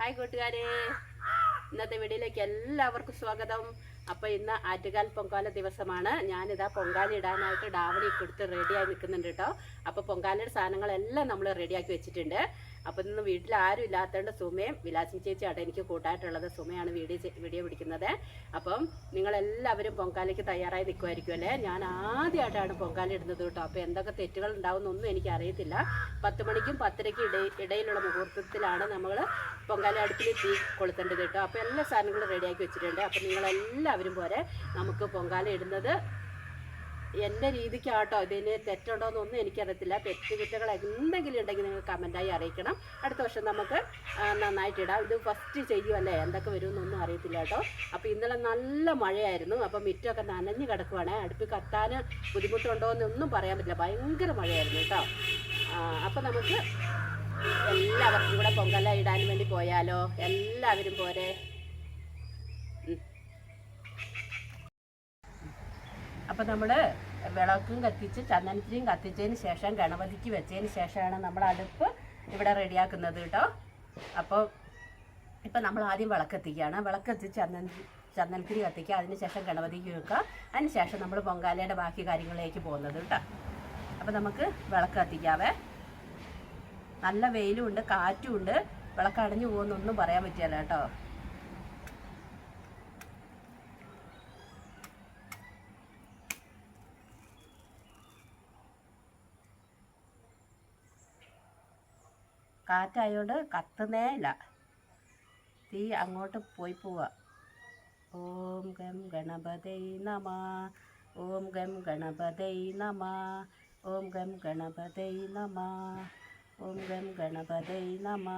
Hi കൂട്ടുകാരെ. ഇന്നത്തെ വീഡിയോയിലേക്ക് എല്ലാവർക്കും സ്വാഗതം. അപ്പോൾ ഇന്ന് ആറ്റുകാൽ പൊങ്കാല ദിവസമാണ്. ഞാനിതാ പൊങ്കാല ഇടാനായിട്ട് ഡാവണി കൊടുത്ത് റെഡിയായി നിൽക്കുന്നുണ്ട് കേട്ടോ അപ്പോൾ പൊങ്കാലയുടെ സാധനങ്ങളെല്ലാം നമ്മൾ റെഡിയാക്കി വെച്ചിട്ടുണ്ട്. അപ്പോൾ ഇന്ന് വീട്ടിൽ ആരും ഇല്ലാത്തതുകൊണ്ട് സുമയും വിലാസിനി ചേച്ചിയാണ് എനിക്ക് കൂട്ടായിട്ടുള്ളത് സുമയാണ് വീഡിയോ വീഡിയോ പിടിക്കുന്നത്. അപ്പം നിങ്ങളെല്ലാവരും പൊങ്കാലയ്ക്ക് തയ്യാറായി നിൽക്കുമായിരിക്കും അല്ലേ? ഞാൻ ആദ്യമായിട്ടാണ് പൊങ്കാല ഇടുന്നത് കേട്ടോ. അപ്പോൾ എന്തൊക്കെ തെറ്റുകൾ ഉണ്ടാവുമെന്നൊന്നും എനിക്ക് അറിയത്തില്ല. പത്ത് മണിക്കും പത്തരയ്ക്കും ഇട ഇടയിലുള്ള മുഹൂർത്തത്തിലാണ് നമ്മൾ പൊങ്കാല അടുപ്പിൽ തീ കൊളുത്തേണ്ടത് കേട്ടോ. അപ്പോൾ എല്ലാ സാധനങ്ങളും റെഡിയാക്കി വെച്ചിട്ടുണ്ട്. അപ്പോൾ നിങ്ങളെല്ലാവരും പോരെ നമുക്ക് പൊങ്കാല ഇടുന്നത് എന്റെ രീതിക്കാട്ടോ ഇതിന് തെറ്റുണ്ടോ എന്നൊന്നും എനിക്കറിയത്തില്ല. തെറ്റ് കുറ്റങ്ങൾ എന്തെങ്കിലും ഉണ്ടെങ്കിൽ നിങ്ങൾ കമന്റായി അറിയിക്കണം. അടുത്ത വർഷം നമുക്ക് നന്നായിട്ട് ഇടാം. ഇത് ഫസ്റ്റ് ചെയ്യുമല്ലേ എന്തൊക്കെ വരുമെന്നൊന്നും അറിയത്തില്ല കേട്ടോ. അപ്പോൾ ഇന്നലെ നല്ല മഴയായിരുന്നു. അപ്പോൾ മിറ്റമൊക്കെ നനഞ്ഞ് കിടക്കുവാണേ. അടുപ്പിൽ കത്താൻ ബുദ്ധിമുട്ടുണ്ടോ എന്നൊന്നും പറയാൻ പറ്റില്ല. ഭയങ്കര മഴയായിരുന്നു കേട്ടോ. അപ്പോൾ നമുക്ക് എല്ലാവർക്കും കൂടെ പൊങ്കല ഇടാൻ വേണ്ടി പോയാലോ? എല്ലാവരും പോരെ. അപ്പോൾ നമ്മൾ വിളക്കും കത്തിച്ച് ചന്ദനത്തിരിയും കത്തിച്ചതിന് ശേഷം ഗണപതിക്ക് വെച്ചതിന് ശേഷമാണ് നമ്മൾ അടുപ്പ് ഇവിടെ റെഡിയാക്കുന്നത് കേട്ടോ. അപ്പോൾ ഇപ്പം നമ്മൾ ആദ്യം വിളക്കെത്തിക്കുകയാണ്. വിളക്കെത്തിച്ച് ചന്ദന ചന്ദനത്തിരി കത്തിക്കുക അതിന് ശേഷം ഗണപതിക്ക് വെക്കുക. അതിന് ശേഷം നമ്മൾ പൊങ്കാലയുടെ ബാക്കി കാര്യങ്ങളിലേക്ക് പോകുന്നത് കേട്ടോ. അപ്പോൾ നമുക്ക് വിളക്ക് കത്തിക്കാവേ. നല്ല വെയിലും ഉണ്ട് കാറ്റും ഉണ്ട്. വിളക്ക് അടഞ്ഞു പോകുന്നൊന്നും പറയാൻ പറ്റിയല്ല കേട്ടോ. കാറ്റായതുകൊണ്ട് കത്തുന്നേ ഇല്ല. തീ അങ്ങോട്ട് പോയി പോവുക ഓം ഗം ഗണപതൈ നമ. ഓം ഗം ഗണപതൈ നമ. ഓം ഗം ഗണപതൈ നമ. ഓം ഗം ഗണപതൈ നമ.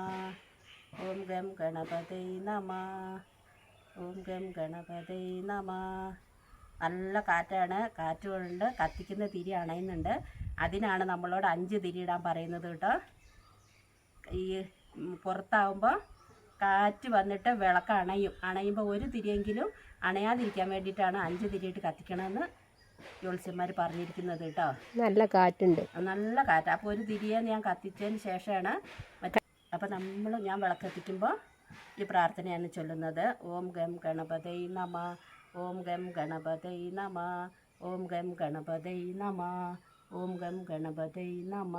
ഓം ഗം ഗണപതൈ നമ. ഓം ഗം ഗണപതൈ നമ. നല്ല കാറ്റാണ്. കാറ്റുകൊണ്ട് കത്തിക്കുന്ന തിരി അണയുന്നുണ്ട്. അതിനാണ് നമ്മളോട് അഞ്ച് തിരി ഇടാൻ പറയുന്നത് കേട്ടോ. ഈ പുറത്താവുമ്പോൾ കാറ്റ് വന്നിട്ട് വിളക്ക് അണയും. അണയുമ്പോൾ ഒരു തിരിയെങ്കിലും അണയാതിരിക്കാൻ വേണ്ടിയിട്ടാണ് അഞ്ച് തിരിയിട്ട് കത്തിക്കണമെന്ന് ജ്യോത്സ്യന്മാർ പറഞ്ഞിരിക്കുന്നത് കേട്ടോ. നല്ല കാറ്റുണ്ട്. നല്ല കാറ്റ്. അപ്പോൾ ഒരു തിരിയെ ഞാൻ കത്തിച്ചതിന് ശേഷമാണ് മറ്റേ അപ്പോൾ നമ്മൾ ഞാൻ വിളക്ക് കത്തിക്കുമ്പോൾ ഈ പ്രാർത്ഥനയാണ് ചൊല്ലുന്നത്. ഓം ഗം ഗണപതൈ നമ ഓം ഗം ഗണപതൈ നമ ഓം ഗം ഗണപതൈ നമ ഓം ഗം ഗണപതൈ നമ.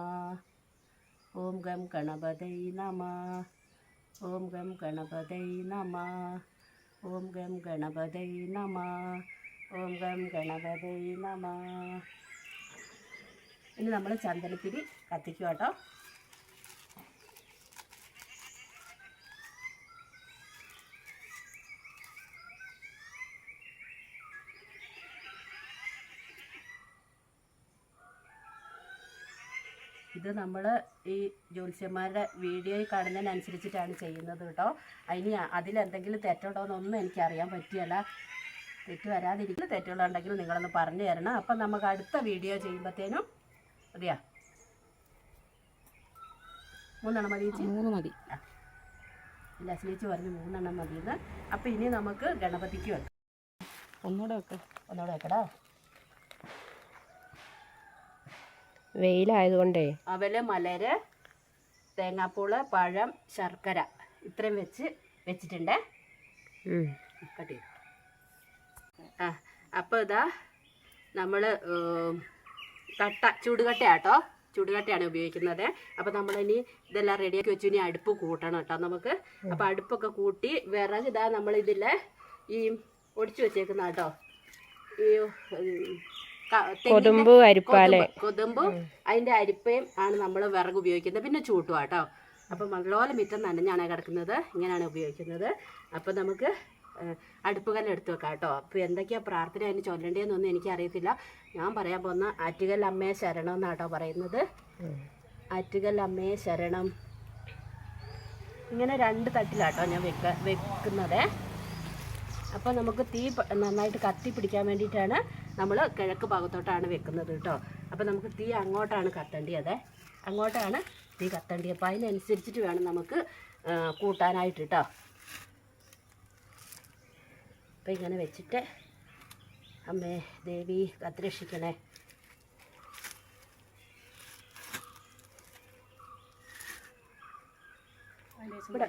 ഓം ഗം ഗണപതൈ നമ. ഓം ഗം ഗണപതൈ നമ. ഓം ഗം ഗണപതൈ നമ. ഓം ഗം ഗണപതൈ നമ. ഇനി നമ്മൾ ചന്ദനത്തിരി കത്തിക്കുക കേട്ടോ ഇത് നമ്മൾ ഈ ജ്യോത്സ്യന്മാരുടെ വീഡിയോ കാണുന്നതിനനുസരിച്ചിട്ടാണ് ചെയ്യുന്നത് കേട്ടോ. അതിന് അതിലെന്തെങ്കിലും തെറ്റുണ്ടോ എന്നൊന്നും എനിക്കറിയാൻ പറ്റിയല്ല. തെറ്റ് വരാതിരിക്കുന്ന തെറ്റുകളുണ്ടെങ്കിൽ നിങ്ങളൊന്ന് പറഞ്ഞു തരണം. അപ്പം നമുക്ക് അടുത്ത വീഡിയോ ചെയ്യുമ്പോഴത്തേനും മതിയാ മൂന്നെണ്ണം മതി മൂന്ന് മതി. ലസ്ലിച്ച് പറഞ്ഞു മൂന്നെണ്ണം മതിയെന്ന്. അപ്പം ഇനി നമുക്ക് ഗണപതിക്ക് വെക്കാം. ഒന്നുകൂടെ വെക്കാം. ഒന്നുകൂടെ വെക്കടാ. വെയിലായതുകൊണ്ടേ. അവൽ മലര് തേങ്ങാപ്പൂൾ പഴം ശർക്കര ഇത്രയും വെച്ച് വെച്ചിട്ടുണ്ട്. കട്ട് ആ അപ്പോൾ ഇതാ നമ്മൾ കട്ട ചൂടുകട്ടയാട്ടോ. ചൂടുകട്ടയാണ് ഉപയോഗിക്കുന്നത്. അപ്പോൾ നമ്മളിനി ഇതെല്ലാം റെഡിയാക്കി വെച്ചു. ഇനി അടുപ്പ് കൂട്ടണം കേട്ടോ നമുക്ക്. അപ്പോൾ അടുപ്പൊക്കെ കൂട്ടി വിറക് ഇതാ നമ്മളിതിൽ ഈ ഒടിച്ചു വെച്ചേക്കുന്ന കേട്ടോ ഈ കൊതുമ്പ് അരിപ്പാലെ. കൊതുമ്പ് അതിന്റെ അരിപ്പയും ആണ് നമ്മൾ വിറക് ഉപയോഗിക്കുന്നത്. പിന്നെ ചൂട്ടുക കേട്ടോ അപ്പം നല്ലോലെ മിറ്റം നനഞ്ഞാണ് കിടക്കുന്നത്. ഇങ്ങനെയാണ് ഉപയോഗിക്കുന്നത്. അപ്പം നമുക്ക് അടുപ്പ് കല്ല് എടുത്ത് വെക്കാം കേട്ടോ അപ്പോൾ എന്തൊക്കെയാണ് പ്രാർത്ഥന അതിന് ചൊല്ലേണ്ടതെന്നൊന്നും എനിക്കറിയത്തില്ല. ഞാൻ പറയാൻ പോകുന്ന ആറ്റുകൽ അമ്മയെ ശരണം എന്നാട്ടോ പറയുന്നത്. ആറ്റുകൽ അമ്മയെ ശരണം. ഇങ്ങനെ രണ്ട് തട്ടിലാട്ടോ ഞാൻ വെക്ക വെക്കുന്നത്. അപ്പോൾ നമുക്ക് തീ നന്നായിട്ട് കത്തി പിടിക്കാൻ വേണ്ടിയിട്ടാണ് നമ്മൾ കിഴക്ക് ഭാഗത്തോട്ടാണ് വെക്കുന്നത് കേട്ടോ. അപ്പോൾ നമുക്ക് തീ അങ്ങോട്ടാണ് കത്തേണ്ടത് അങ്ങോട്ടാണ് തീ കത്തേണ്ടത് അപ്പോൾ അതിനനുസരിച്ചിട്ട് വേണം നമുക്ക് കൂട്ടാനായിട്ട് കേട്ടോ. അപ്പോൾ ഇങ്ങനെ വെച്ചിട്ട് അമ്മേ ദേവി കത്തിരക്ഷിക്കണേ. ഇവിടെ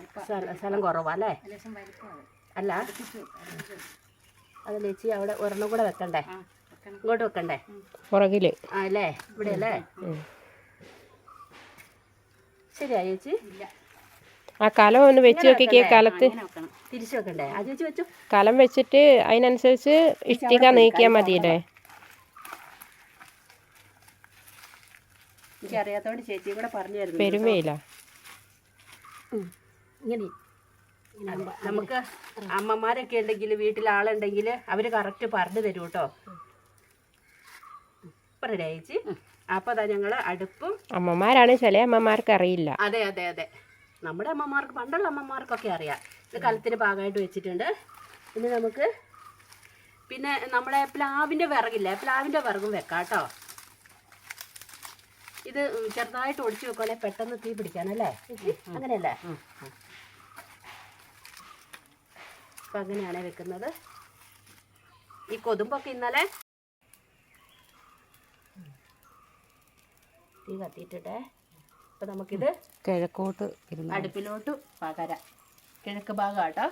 സ്ഥലം കുറവാ അല്ലേ? അല്ല. അത് ചേച്ചി അവിടെ ഒരെണ്ണം കൂടെ വെക്കണ്ടേ? ഇങ്ങോട്ട് വെക്കണ്ടേ? പുറകിൽ. ആ അല്ലേ? ഇവിടെ അല്ലേ. ശരിയാ ചേച്ചി? ആ കലം ഒന്ന് വെച്ച് നോക്കിക്കേ കലത്ത്. തിരിച്ചു വെക്കണ്ടേ? ആ ചേച്ചി വെച്ചു. കലം വെച്ചിട്ട് അതിനനുസരിച്ച് ഇഷ്ടിക നീക്കിയാൽ മതിയല്ലേ? എനിക്കറിയാത്തോണ്ട് ചേച്ചി കൂടെ പറഞ്ഞു തരുന്നു പെരുമയില്ല ഇങ്ങനെ നമുക്ക് അമ്മമാരൊക്കെ ഉണ്ടെങ്കിൽ വീട്ടിൽ ആളുണ്ടെങ്കിൽ അവർ കറക്റ്റ് പറഞ്ഞു തരും കേട്ടോ ഇപ്പറേച്ചി അപ്പൊ അതാ ഞങ്ങൾ അടുപ്പും അമ്മമാരാണ് ചില അമ്മമാർക്ക് അറിയില്ല. അതെ അതെ അതെ. നമ്മുടെ അമ്മമാർക്ക് പണ്ടുള്ള അമ്മമാർക്കൊക്കെ അറിയാം. ഇത് കലത്തിന് ഭാഗമായിട്ട് വെച്ചിട്ടുണ്ട്. ഇനി നമുക്ക് പിന്നെ നമ്മുടെ പ്ലാവിന്റെ വിറകില്ലേ? പ്ലാവിന്റെ വിറകും വെക്കാം കേട്ടോ ഇത് ചെറുതായിട്ട് ഒടിച്ചു വെക്കുവാണെങ്കിൽ പെട്ടെന്ന് തീ പിടിക്കാനല്ലേ? അങ്ങനെയല്ലേ? അപ്പം അങ്ങനെയാണ് വെക്കുന്നത്. ഈ കൊതുമ്പൊക്കെ ഇന്നലെ തീ കത്തിയിട്ടിട്ടേ. അപ്പം നമുക്കിത് കിഴക്കോട്ട് അടുപ്പിലോട്ട് പകരാം. കിഴക്ക് നാരായണ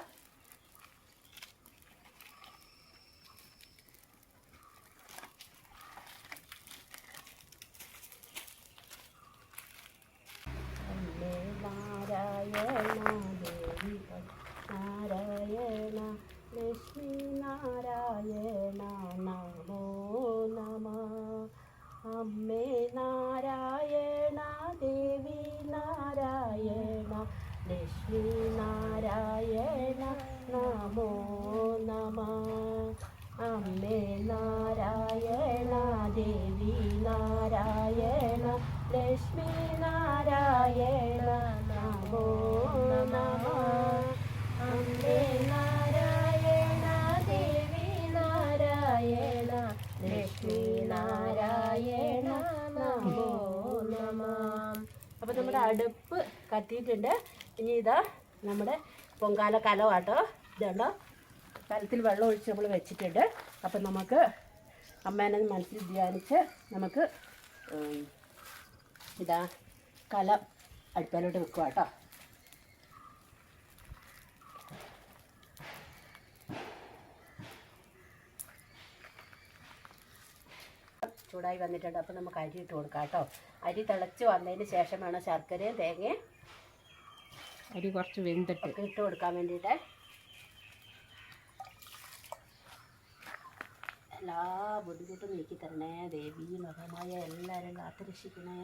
നാരായണ നമോ നമ. അമ്മേ നാരായണ ദേവി നാരായണ ലക്ഷ്മി നാരായണ നമോ നമ. അമ്മേ നാരായണ ദേവി നാരായണ ലക്ഷ്മി നാരായണ നമോ നമ. അടുപ്പ് കത്തിയിട്ടുണ്ട്. ഇനി ഇതാ നമ്മുടെ പൊങ്കാല കലമാട്ടോ ഇതുണ്ടോ? കലത്തിൽ വെള്ളം ഒഴിച്ച് നമ്മൾ വെച്ചിട്ടുണ്ട്. അപ്പം നമുക്ക് അമ്മേനെ മനസ്സിൽ ധ്യാനിച്ച് നമുക്ക് ഇതാ കല അടുപ്പിലോട്ട് വെക്കുക കേട്ടോ ചൂടായി വന്നിട്ടുണ്ട്. അപ്പോൾ നമുക്ക് അരി ഇട്ട് കൊടുക്കാം കേട്ടോ. അരി തിളച്ച് വന്നതിന് ശേഷമാണ് വേണം ശർക്കരയും തേങ്ങയും അരി കുറച്ച് വെന്തിട്ട്. ഇട്ട് കൊടുക്കാൻ വേണ്ടിയിട്ട് എല്ലാ ബുദ്ധിമുട്ടും നീക്കി തരണേ. ദേവി മകമായ എല്ലാവരും കാത്തു രക്ഷിക്കണേ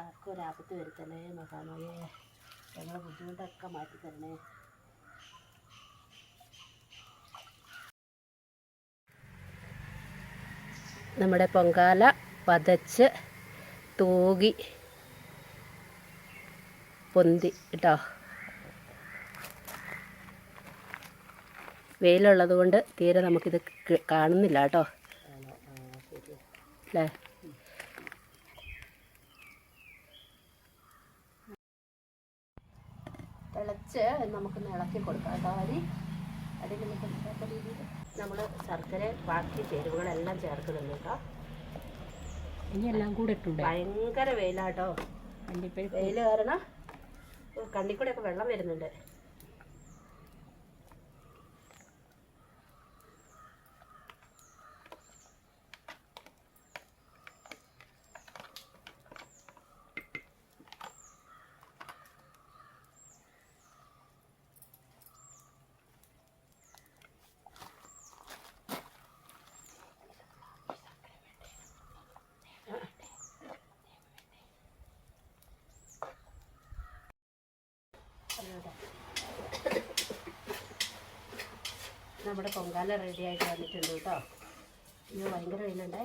ആർക്കും ഒരാപത്ത് വരുത്തണേ. മഹാമായെ ഞങ്ങളെ ബുദ്ധിമുട്ടൊക്കെ മാറ്റി തരണേ. നമ്മുടെ പൊങ്കാല പതച്ച് തൂകി പൊന്തി കേട്ടോ. വെയിലുള്ളത് കൊണ്ട് തീരെ നമുക്കിത് കാണുന്നില്ല കേട്ടോ. അല്ലേ? തിളച്ച് നമുക്കൊന്ന് ഇളക്കി കൊടുക്കാം കേട്ടോ അരി. രീതിയിൽ നമ്മൾ ശർക്കര ബാക്കി ചേരുവകളെല്ലാം ചേർക്കുന്നുണ്ട് കേട്ടോ. ഇനി എല്ലാം കൂടെ ഇട്ടുണ്ട് ഭയങ്കര വെയിലാട്ടോ. വെയിൽ കാരണം കണ്ണിക്കൂടെയൊക്കെ വെള്ളം വരുന്നുണ്ട്. നമ്മുടെ പൊങ്കാല റെഡി ആയിട്ട് വന്നിട്ടുണ്ട് കേട്ടോ. ഇത് ഭയങ്കര വെയിലുണ്ടേ.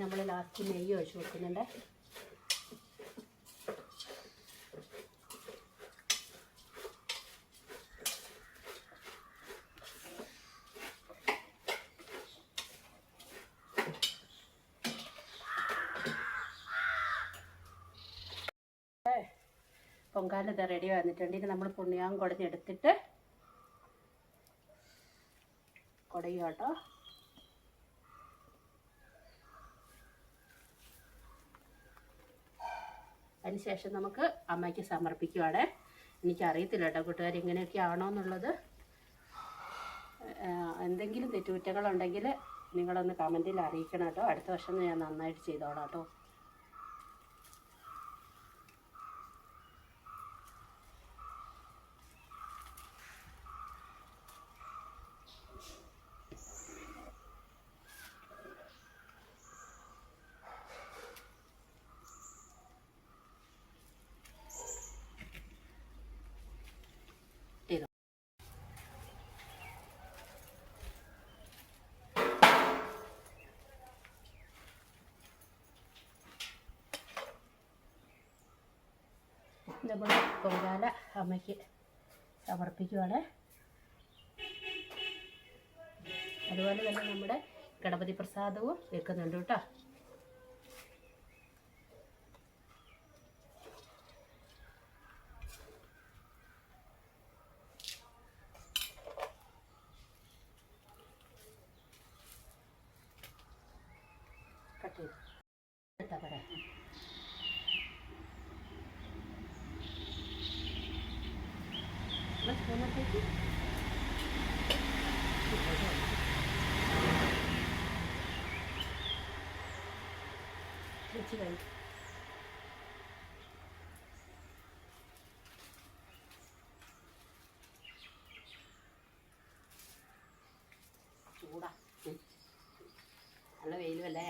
നമ്മൾ ലാസ്റ്റ് നെയ്യ് ഒഴിച്ച് കൊടുക്കുന്നുണ്ട്. പൊങ്കാല ഇത് റെഡി വന്നിട്ടുണ്ട്. ഇനി നമ്മൾ പുണ്യാൻ കുടഞ്ഞെടുത്തിട്ട് കുടയും കേട്ടോ. അതിനുശേഷം നമുക്ക് അമ്മയ്ക്ക് സമർപ്പിക്കുവാണ്. എനിക്കറിയത്തില്ല കേട്ടോ കൂട്ടുകാർ ഇങ്ങനെയൊക്കെ ആണോ എന്നുള്ളത്. എന്തെങ്കിലും തെറ്റുകുറ്റങ്ങളുണ്ടെങ്കിൽ നിങ്ങളൊന്ന് കമന്റിൽ അറിയിക്കണം കേട്ടോ. അടുത്ത വർഷം ഞാൻ നന്നായിട്ട് ചെയ്തോളാം കേട്ടോ ചെയ്തോ നമ്മൾ പൊങ്കാല അമ്മയ്ക്ക് സമർപ്പിക്കുവാണ്. അതുപോലെ തന്നെ നമ്മുടെ ഗണപതി പ്രസാദവും വെക്കുന്നുണ്ട് കേട്ടോ. കട്ട് ചെയ്തു. ചേച്ചി കഴി ചൂടാ. നല്ല വെയിലുമല്ലേ?